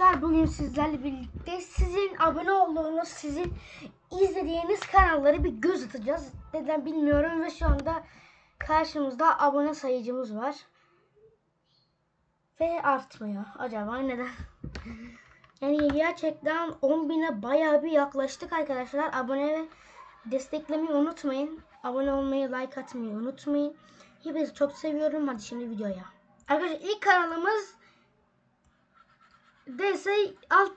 Arkadaşlar bugün sizlerle birlikte sizin abone olduğunuz, sizin izlediğiniz kanalları bir göz atacağız. Neden bilmiyorum ve şu anda karşımızda abone sayıcımız var. Ve artmıyor. Acaba neden? Yani gerçekten 10.000'e bayağı bir yaklaştık arkadaşlar. Abone ve desteklemeyi unutmayın. Abone olmayı, like atmayı unutmayın. Hepinizi çok seviyorum. Hadi şimdi videoya. Arkadaşlar ilk kanalımız DS alt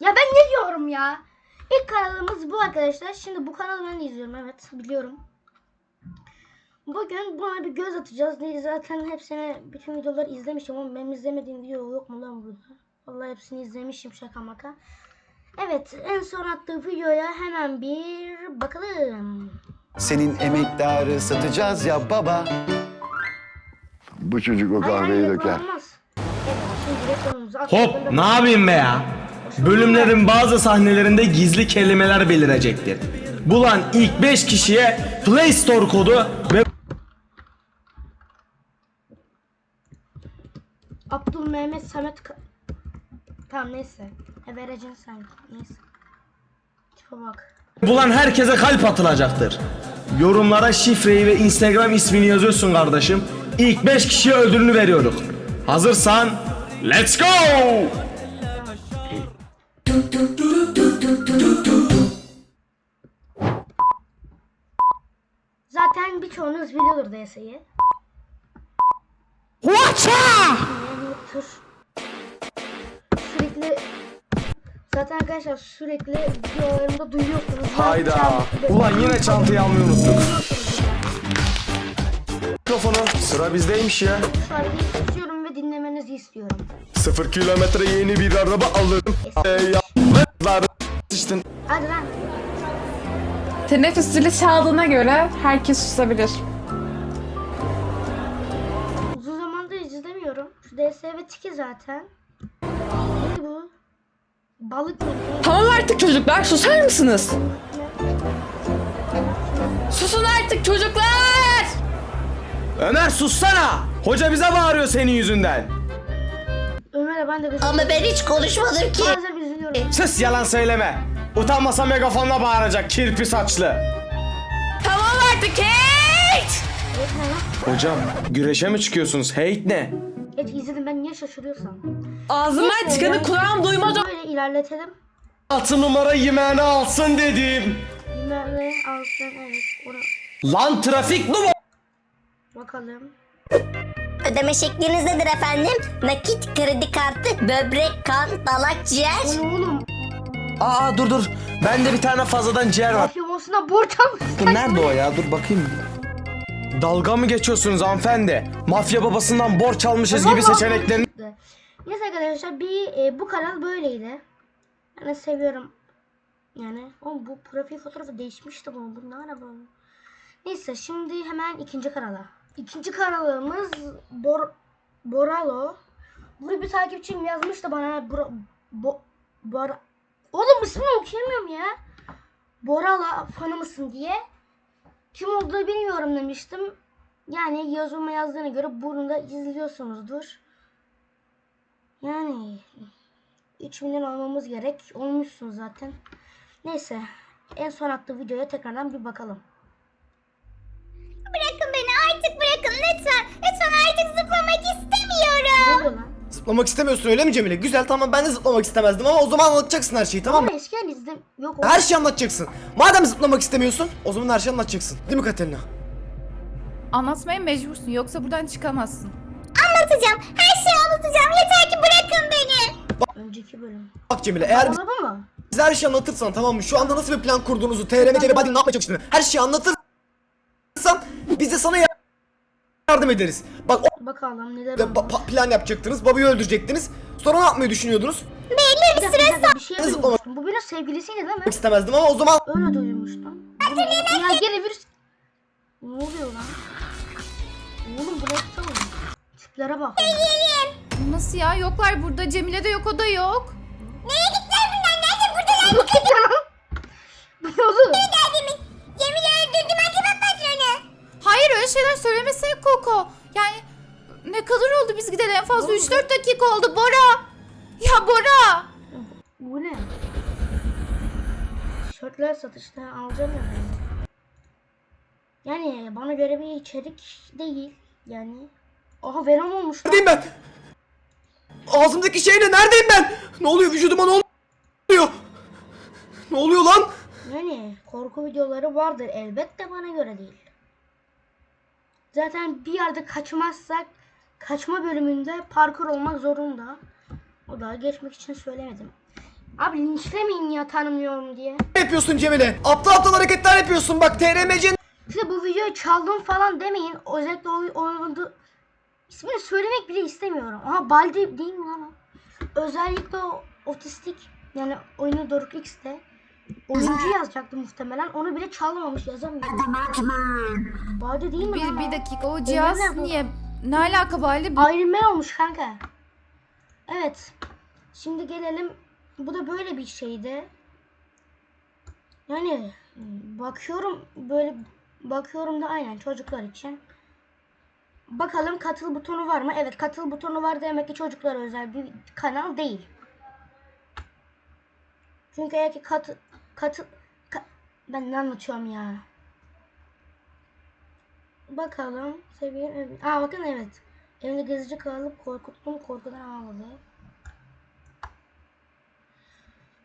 ya ben ne diyorum ya? İlk kanalımız bu arkadaşlar. Şimdi bu kanalı ben izliyorum evet biliyorum. Bugün buna bir göz atacağız. Değil zaten hepsini bütün videoları izlemişim ama benim izlemediğim video yok mu lan burada? Vallahi hepsini izlemişim şaka maka. Evet en son attığı videoya hemen bir bakalım. Senin emektarı satacağız ya baba. Bu çocuk o kahveyi hayır, döker. olmaz. Evet, şimdi direkt konumuza Hop ne yapayım be ya? Bölümlerin bazı sahnelerinde gizli kelimeler belirecektir. Bulan ilk 5 kişiye Play Store kodu ve Abdul Mehmet Samet Ka- Tamam neyse. E, vereceksin sen. Neyse. Tipe bak. bulan herkese kalp atılacaktır. Yorumlara şifreyi ve Instagram ismini yazıyorsun kardeşim. İlk 5 kişiye ödülünü veriyoruz. Hazırsan let's go! Zaten birçoğunuz biliyordur DS'yi. Watcha! Sürekli Zaten arkadaşlar sürekli videolarımda duyuyorsunuz. Hayda. Ulan yine çantayı almayı unuttuk. Mikrofonu sıra bizdeymiş ya. Tutuyorum dinlemenizi istiyorum. Sıfır kilometre yeni bir araba alırım. Ee, ya, işte Hadi lan. Teneffüs zili çaldığına göre herkes susabilir. Uzun zamandır izlemiyorum. Şu DS ve Tiki zaten. Ne bu? Balık mı? Tamam artık çocuklar susar mısınız? Susun artık çocuklar! Ömer sussana. Hoca bize bağırıyor senin yüzünden. Ömer'e ben de bir Ama ben hiç konuşmadım ki. Bazen üzülüyorum. Sus yalan söyleme. Utanmasa megafonla bağıracak kirpi saçlı. Tamam artık Kate! Evet ne lan? Hocam güreşe mi çıkıyorsunuz? Hate ne? Evet izledim ben niye şaşırıyorsam. Ağzından Neyse, çıkanı yani kulağım duymaz. Böyle ilerletelim. Altı numara yemeğini alsın dedim. Nerede alsın evet. Ora Lan trafik mi bu? Bakalım. Ödeme şekliniz nedir efendim? Nakit, kredi kartı, böbrek, kan, dalak, ciğer. O ne oğlum? Aa dur dur. Bende bir tane fazladan ciğer var. Mafyamosuna borç almış. Bu nerede o ya? Dur bakayım. Dalga mı geçiyorsunuz hanımefendi? Mafya babasından borç almışız gibi çıktı. Neyse arkadaşlar bir e, bu kanal böyleydi. Yani seviyorum. Yani oğlum bu profil fotoğrafı değişmişti bu. Bu ne ara bu? Neyse şimdi hemen ikinci kanala. İkinci kanalımız Bor Boralo. Bunu bir takipçim yazmıştı bana. Bro, bo, Bora... Oğlum ismini okuyamıyorum ya. Borala fanı mısın diye. Kim olduğunu bilmiyorum demiştim. Yani yazıma yazdığına göre bunu da izliyorsunuzdur. Yani 3 milyon olmamız gerek. Olmuşsun zaten. Neyse. En son attığı videoya tekrardan bir bakalım. Artık zıplamak istemiyorum. Zıplamak istemiyorsun öyle mi Cemile? Güzel tamam ben de zıplamak istemezdim ama o zaman anlatacaksın her şeyi tamam mı? Ama izledim. Yok o. Her şeyi anlatacaksın. Madem zıplamak istemiyorsun o zaman her şeyi anlatacaksın. Değil mi Katerina? Anlatmaya mecbursun yoksa buradan çıkamazsın. Anlatacağım. Her şeyi anlatacağım. Yeter ki bırakın beni. Önceki bölüm. Bak Cemile eğer Araba mı? bize her şeyi anlatırsan tamam mı? Şu anda nasıl bir plan kurduğunuzu, TRM, Cemile, ne yapmaya çalıştığını her şeyi anlatırsan biz de sana yardım ederiz. Bak o Bakalım neler oldu. pa- plan yapacaktınız, babayı öldürecektiniz. Sonra ne yapmayı düşünüyordunuz? Bir dakika, bir dakika, bir şey duymuştum. Bu benim sevgilisiydi değil mi? İstemezdim ama o zaman Öyle duymuştum. Ya gene bir... Ne oluyor lan? Oğlum oldu? Tiplere bak. Nasıl ya? Yoklar burada. Cemile de yok o da yok. Nereye gittiler bunlar? Nerede buradalar? Bu ne oğlum? Cemile öldürdüm acaba patronu. Hayır öyle şeyler söylemesene Koko. Yani ne kadar oldu biz gidelim en fazla 3-4 dakika oldu Bora. Ya Bora. Bu ne? Tişörtler satışına alacağım ya ben. Yani bana göre bir içerik değil. Yani. Aha Venom olmuş lan. Neredeyim ben? Ağzımdaki şeyle neredeyim ben? Ne oluyor vücuduma ne oluyor? Ne oluyor lan? Yani korku videoları vardır elbette bana göre değil. Zaten bir yerde kaçmazsak kaçma bölümünde parkur olmak zorunda. O da geçmek için söylemedim. Abi linçlemeyin ya tanımıyorum diye. Ne yapıyorsun Cemile? Aptal aptal hareketler yapıyorsun bak TRMC'nin Size bu videoyu çaldım falan demeyin. Özellikle o oyunu ismini söylemek bile istemiyorum. Aha Baldi değil mi lan o? Özellikle o otistik yani oyunu Doruk X'te oyuncu yazacaktı muhtemelen. Onu bile çalmamış yazamıyor. Baldi değil mi lan Bir, o? bir dakika o cihaz Öyle mi bu? niye? Ne alaka Bali? Iron Man olmuş kanka. Evet. Şimdi gelelim. Bu da böyle bir şeydi. Yani bakıyorum böyle bakıyorum da aynen çocuklar için. Bakalım katıl butonu var mı? Evet katıl butonu var demek ki çocuklara özel bir kanal değil. Çünkü eğer ki katı katı ka- ben ne anlatıyorum ya. Bakalım seviye Aa bakın evet. Evinde gezici kalıp korkuttum korkudan ağladı.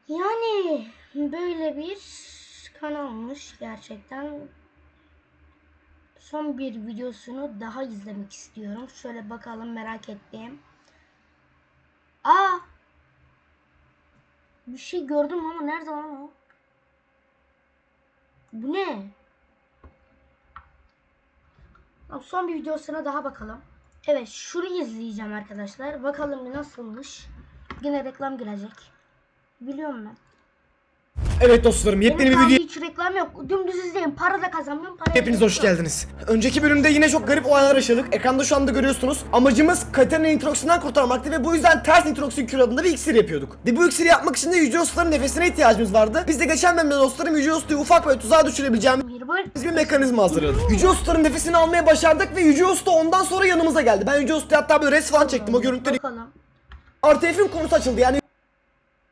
Yani böyle bir kanalmış gerçekten. Son bir videosunu daha izlemek istiyorum. Şöyle bakalım merak ettiğim. Aa! Bir şey gördüm ama nerede lan o? Bu ne? Son bir videosuna daha bakalım. Evet şunu izleyeceğim arkadaşlar. Bakalım bir nasılmış. Yine reklam girecek. Biliyorum ben. Evet dostlarım yepyeni bir video hiç reklam yok. Dümdüz izleyin. Para da kazanmıyorum. Para Hepiniz hoş geldiniz. Önceki bölümde yine çok garip olaylar yaşadık. Ekranda şu anda görüyorsunuz. Amacımız Katerina'yı introksinden kurtarmaktı ve bu yüzden ters introksiyon kür adında bir iksir yapıyorduk. Ve bu iksiri yapmak için de Yüce Usta'nın nefesine ihtiyacımız vardı. Biz de geçen bölümde dostlarım Yüce Usta'yı ufak böyle tuzağa düşürebileceğimiz Bir böyle bir mekanizma hazırladık. Yüce Usta'nın nefesini almaya başardık ve Yüce Usta ondan sonra yanımıza geldi. Ben Yüce Usta'ya hatta böyle res falan çektim o görüntüleri. bakalım. RTF'in konusu açıldı yani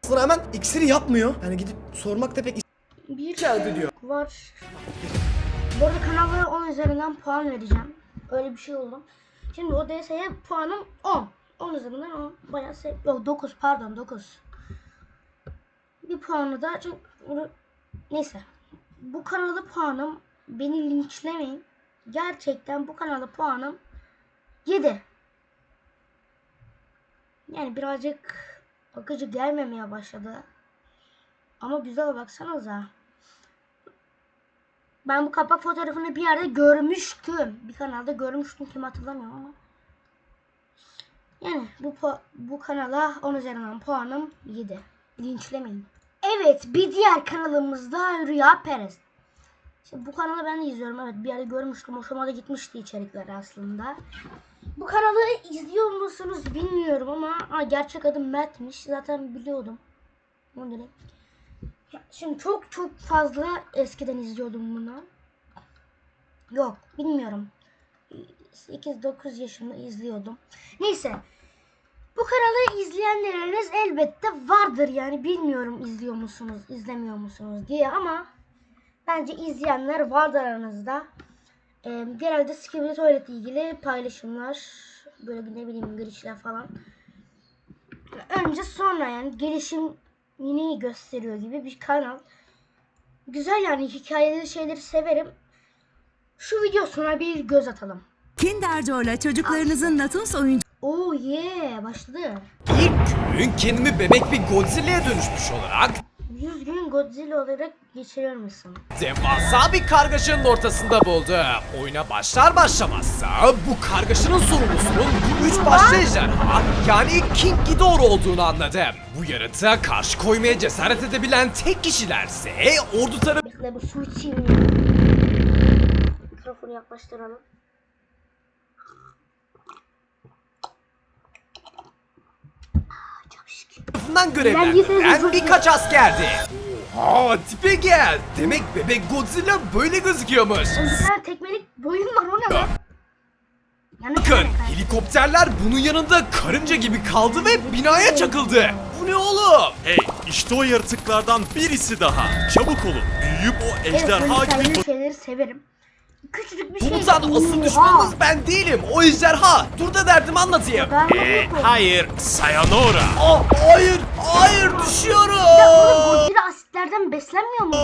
Sonra hemen iksiri yapmıyor. Yani gidip sormak da pek Bir işaret ediyor. var. Bu arada kanallara 10 üzerinden puan vereceğim. Öyle bir şey oldu. Şimdi o DS'ye puanım 10. 10 üzerinden 10. Bayağı sev... Yok 9 pardon 9. Bir puanı da bunu- neyse. Bu kanalda puanım beni linçlemeyin. Gerçekten bu kanalda puanım 7. Yani birazcık akıcı gelmemeye başladı. Ama güzel baksanıza. Ben bu kapak fotoğrafını bir yerde görmüştüm. Bir kanalda görmüştüm kim hatırlamıyorum ama. Yani bu bu kanala 10 üzerinden puanım 7. Linçlemeyin. Evet bir diğer kanalımızda Rüya Perez. Şimdi bu kanalı ben de izliyorum. Evet bir yerde görmüştüm. Hoşuma da gitmişti içerikleri aslında. Bu kanalı izliyor musunuz bilmiyorum ama ha, gerçek adım Mert'miş. Zaten biliyordum. Onu direkt. Şimdi çok çok fazla eskiden izliyordum bunu. Yok bilmiyorum. 8-9 yaşında izliyordum. Neyse. Bu kanalı izleyenleriniz elbette vardır yani bilmiyorum izliyor musunuz izlemiyor musunuz diye ama bence izleyenler vardır aranızda. Ee, genelde Skibidi Tuvalet ilgili paylaşımlar böyle ne bileyim glitchler falan. Önce sonra yani gelişimini gösteriyor gibi bir kanal. Güzel yani hikayeli şeyleri severim. Şu videosuna bir göz atalım. Kinder Joy'la çocuklarınızın Natus oyuncakları Oh yeah başladı. İlk gün kendimi bebek bir Godzilla'ya dönüşmüş olarak 100 gün Godzilla olarak geçirir misin? devasa bir kargaşanın ortasında buldu. Oyuna başlar başlamazsa bu kargaşanın sorumlusunun bu üç başlı ejderha yani King Ghidorah olduğunu anladım. Bu yaratığa karşı koymaya cesaret edebilen tek kişilerse ordu tarafı Bekle bu su içeyim ya. Mikrofonu yaklaştıralım. Ah, Çok şükür. Tarafından görevlendirilen birkaç askerdi. Oha tipe gel. Demek bebek Godzilla böyle gözüküyormuş. Tane tekmelik boyun var o ne lan? Bakın helikopterler bunun yanında karınca gibi kaldı ve binaya çakıldı. Bu ne oğlum? Hey İşte o yaratıklardan birisi daha. Çabuk olun. Büyüyüp o Evet ejderha ben gibi böyle şeyleri severim. Küçücük bir şey. Komutan asıl düşmanınız ben değilim. O ejderha. Dur da derdimi anlatayım. Ben Ee, hayır, sayonara. Aa, hayır, hayır düşüyorum. Oğlum Godzilla asitlerden beslenmiyor mu?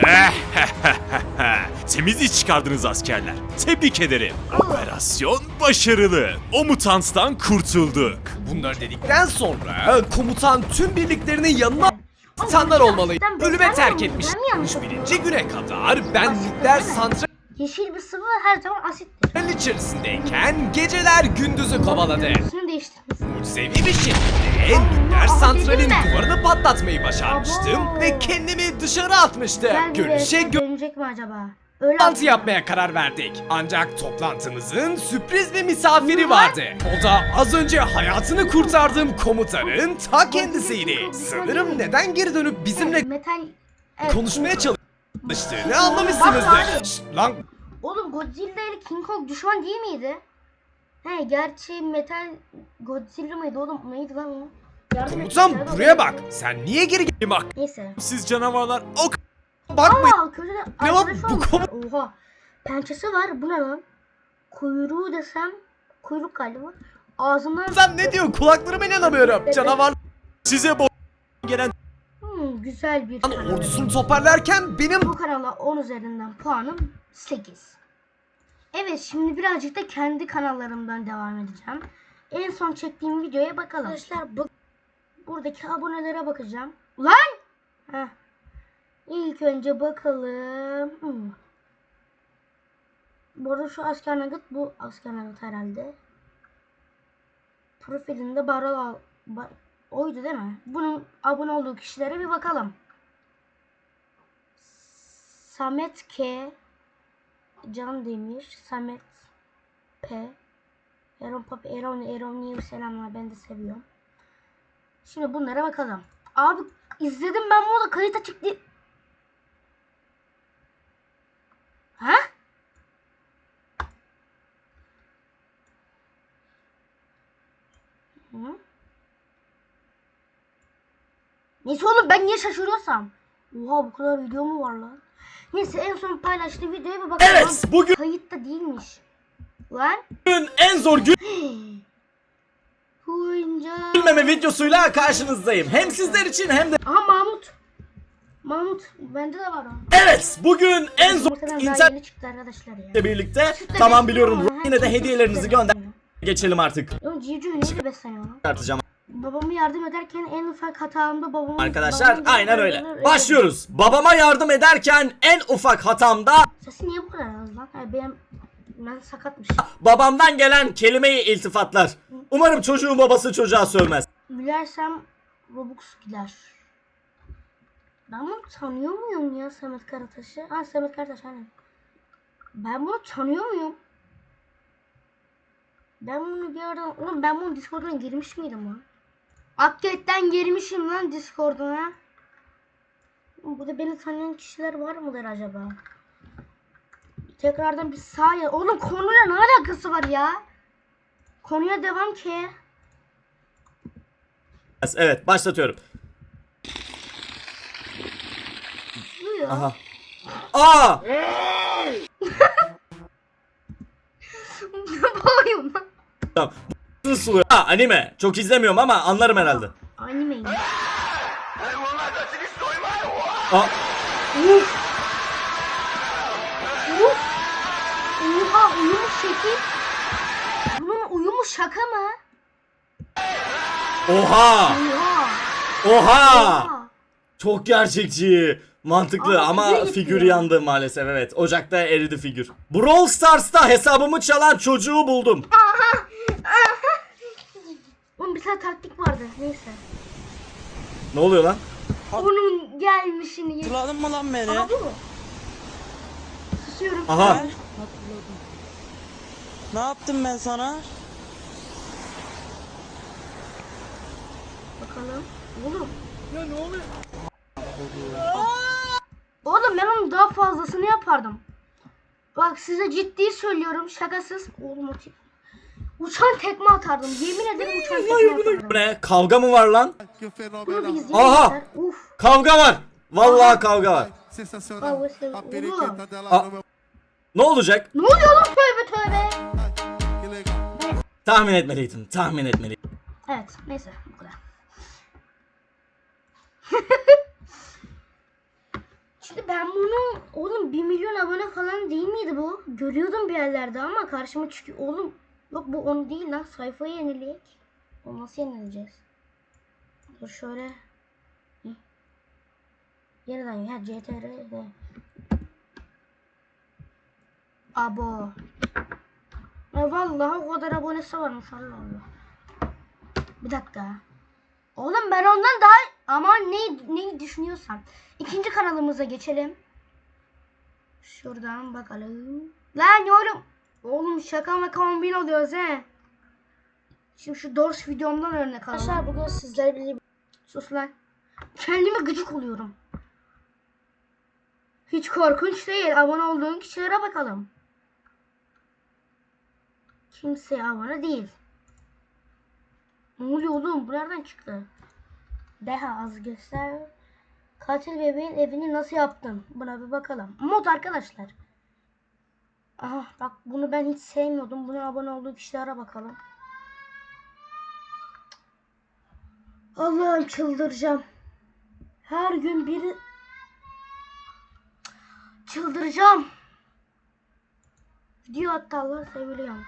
Temiz iş çıkardınız askerler. Tebrik ederim. Operasyon başarılı. O mutanttan kurtulduk. Bunları dedikten sonra komutan tüm birliklerinin yanına Titanlar olmalıydı. Ölüme terk etmiş. 31. güne kadar ben nükleer santralin Yeşil bir sıvı her zaman asittir. içerisindeyken geceler gündüzü kovaladı. Değiştirmesi. Mucizevi bir şekilde nükleer santralin mi? duvarını patlatmayı başarmıştım Abo. ve kendimi dışarı atmıştım. Güzel bir Görünüşe resim dönecek mi acaba? Öyle Toplantı yapmaya karar verdik. Ancak toplantımızın sürpriz bir misafiri vardı. O da az önce hayatını kurtardığım komutanın ta kendisiydi. Sanırım neden geri dönüp bizimle Metal... Evet. konuşmaya çalıştığını anlamışsınızdır. Şşt, lan Oğlum Godzilla ile King Kong düşman değil miydi? He gerçi Metal Godzilla mıydı oğlum? Neydi lan o? Yardım komutan buraya bak. Sen niye geri bak? Neyse. Siz canavarlar o Bakmayın. Aa kötü de Ne var? arkadaş Bu olmuşlar. Oha. Pençesi var. Bu ne lan? Kuyruğu desem kuyruk galiba. Ağzından Sen ne diyor? Kulaklarıma inanamıyorum. Canavar size bo- gelen Hmm, güzel bir Lan kanal. ordusunu toparlarken benim Bu kanala 10 üzerinden puanım 8. Evet şimdi birazcık da kendi kanallarımdan devam edeceğim. En son çektiğim videoya bakalım. Arkadaşlar bu buradaki abonelere bakacağım. Lan! Heh. İlk önce bakalım. Hmm. Bu arada şu asker nugget bu asker nugget herhalde. Profilinde barol al. Ba- oydu değil mi? Bunun abone olduğu kişilere bir bakalım. Samet K Can Demir Samet P Eron Pap Eron Eron niye selamlar ben de seviyorum. Şimdi bunlara bakalım. Abi izledim ben bunu da kayıt açık değil. Ha? Hı? Neyse oğlum ben niye şaşırıyorsam. Oha bu kadar video mu var lan? Neyse en son paylaştığı videoya bir bakalım. Evet, bugün- Kayıtta değilmiş. Lan. Bugün en zor Oyuncak. gülmeme videosuyla karşınızdayım. Hem sizler için hem de Aha Mahmut. Mahmut bende de var o. Evet bugün en zor yeni çıktı arkadaşlar ya. birlikte Sütle tamam biliyorum ama, yine de hediyelerinizi gönder geçelim artık Oğlum besleniyor lan? çıkartacağım Babamı yardım ederken en ufak hatamda babamın... arkadaşlar babamın aynen öyle yardım- başlıyoruz babama yardım ederken en ufak hatamda Sesi niye bu kadar az lan? Ha, benim... Ben sakatmış. babamdan gelen kelimeyi iltifatlar umarım çocuğun babası çocuğa sövmez Gülersem Robux gider. Ben bunu tanıyor muyum ya Samet Karataş'ı? Ha Samet Karataş hani. Ben bunu tanıyor muyum? Ben bunu bir ara... Oğlum ben bunu Discord'dan girmiş miydim lan? Hakikaten girmişim lan Discord'una. Burada beni tanıyan kişiler var mıdır acaba? Tekrardan bir sağ ya. Oğlum konuyla ne alakası var ya? Konuya devam ki. evet başlatıyorum Duyuyor. aha aa Bağırıyorum lan. tamam Suluyor. Ha, anime çok izlemiyorum ama anlarım herhalde Animeyim. Aa, Uf. Uf. Oha uyumu şekil. Bunun uyumu şaka mı? oha Oha. oha Oha. Çok gerçekçi. Mantıklı Ama ama figür yandı maalesef evet. Ocakta eridi figür. Brawl Stars'ta hesabımı çalan çocuğu buldum. Onun bir tane taktik vardı. Neyse. Ne oluyor lan? Onun gelmişini. Hatırladın mı lan beni? Aha bu mu? Susuyorum. Aha. Ne yaptım ben sana? Bakalım. Oğlum. Ya ne oluyor? Oğlum ben onun daha fazlasını yapardım. Bak size ciddi söylüyorum şakasız. Oğlum. Uçan tekme atardım. Yemin ederim uçan tekme atardım. Bu ne? Kavga mı var lan? Bunu bir izleyin. Aha! Uf. Kavga var. Vallahi kavga var. Oğlum. Ne olacak? Ne oluyor lan tövbe tövbe. Tahmin etmeliydim. Tahmin etmeliydim. Evet neyse bu kadar. Şimdi ben bunu oğlum 1 milyon abone falan değil miydi bu? Görüyordum bir yerlerde ama karşıma çıkıyor. Oğlum yok bu onu değil lan sayfayı yenileyek. O nasıl yenileceğiz? Dur şöyle. Yeniden ya CTR'de. Abo. Ya vallahi o kadar abonesi varmış Allah Allah. Bir dakika. Oğlum ben ondan daha ama ne ne düşünüyorsan. İkinci kanalımıza geçelim. Şuradan bakalım. Lan oğlum. Oğlum şaka mı kombin oluyoruz he. Şimdi şu Dors videomdan örnek alalım. Arkadaşlar bugün sizlere bir... Sus lan. Kendime gıcık oluyorum. Hiç korkunç değil. Abone olduğun kişilere bakalım. Kimseye abone değil. Ne oluyor oğlum? Bu nereden çıktı? Deha az göster. Katil bebeğin evini nasıl yaptın? Buna bir bakalım. Mod arkadaşlar. Aha bak bunu ben hiç sevmiyordum. Bunun abone olduğu kişilere bakalım. Allah'ım çıldıracağım. Her gün biri... Çıldıracağım. Video hatta Allah seviliyorum.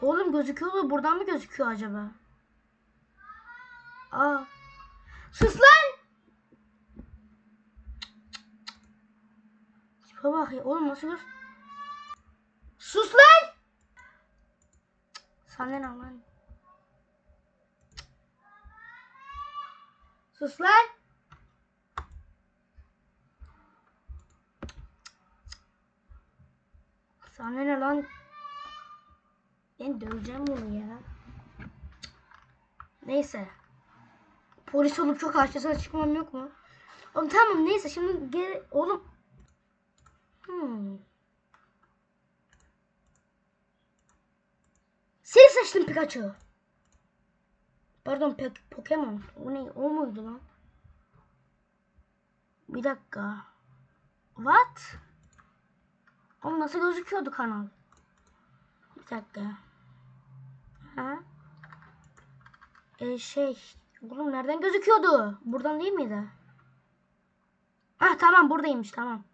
Oğlum gözüküyor mu? Buradan mı gözüküyor acaba? Aa. Sus lan! Tipe bak ya. Oğlum nasıl göz... Sus lan! Sana ne lan? Sus lan! Sana ne lan? Ben döveceğim bunu ya. Neyse. Polis olup çok karşısına çıkmam yok mu? Oğlum tamam neyse şimdi geri... Oğlum. Hmm. Seni seçtim Pikachu. Pardon pe Pokemon. O ne? O muydu lan? Bir dakika. What? Oğlum nasıl gözüküyordu kanal? Bir dakika. Ha? Ee, şey. Oğlum nereden gözüküyordu? Buradan değil miydi? Ah tamam buradaymış tamam.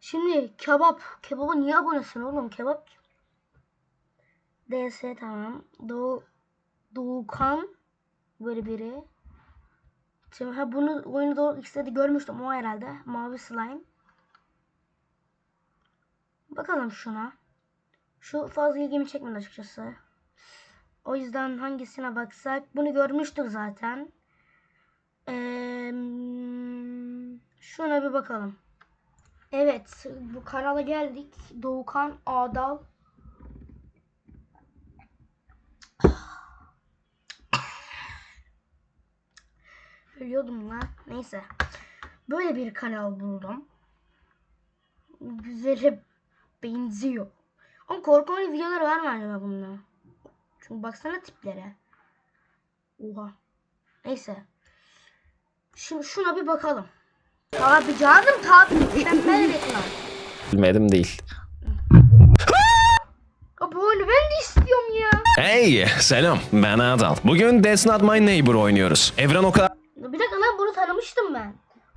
Şimdi kebap. Kebaba niye abonesin oğlum? Kebap. DS tamam. Doğu Doğukan böyle biri. Şimdi ha bunu oyunu ikisi de görmüştüm o herhalde. Mavi slime. Bakalım şuna. Şu fazla ilgimi çekmedi açıkçası. O yüzden hangisine baksak bunu görmüştük zaten. Ee, şuna bir bakalım. Evet bu kanala geldik. Doğukan Adal. Ölüyordum lan. Neyse. Böyle bir kanal buldum. Güzele benziyor. Ama korku videoları var mı acaba bunda? Çünkü baksana tiplere. Oha. Neyse. Şimdi şuna bir bakalım. Abi canım tabi mükemmel reklam. Bilmedim değil. Abi oyunu ben de istiyorum ya. Hey selam ben Adal. Bugün That's Not My Neighbor oynuyoruz. Evren o kadar Bir dakika lan bunu tanımıştım ben.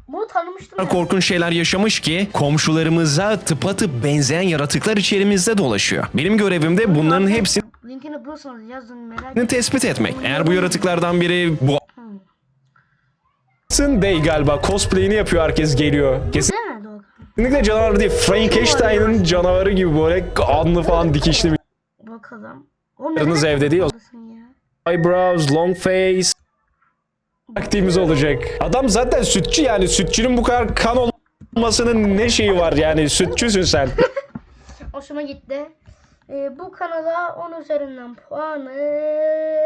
Bunu tanımıştım ben. korkunç şeyler yaşamış ki komşularımıza tıpatıp benzeyen yaratıklar içerimizde dolaşıyor. Benim görevim de bunların hepsini Linkini bulursanız yazın merak etmeyin. tespit etmek. Eğer bu yaratıklardan biri bu değil galiba cosplay'ini yapıyor herkes geliyor. Doğukan? Kesinlikle canavar değil. Frankenstein'ın canavarı gibi böyle kanlı falan dikişli bir Bakalım. Yarınız evde değil eyebrows, long face taktiğimiz olacak. Adam zaten sütçü yani sütçünün bu kadar kan olmasının ne şeyi var yani sütçüsün sen. Hoşuma gitti. Ee, bu kanala 10 üzerinden puanım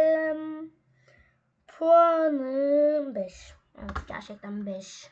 puanım 5. Evet gerçekten 5.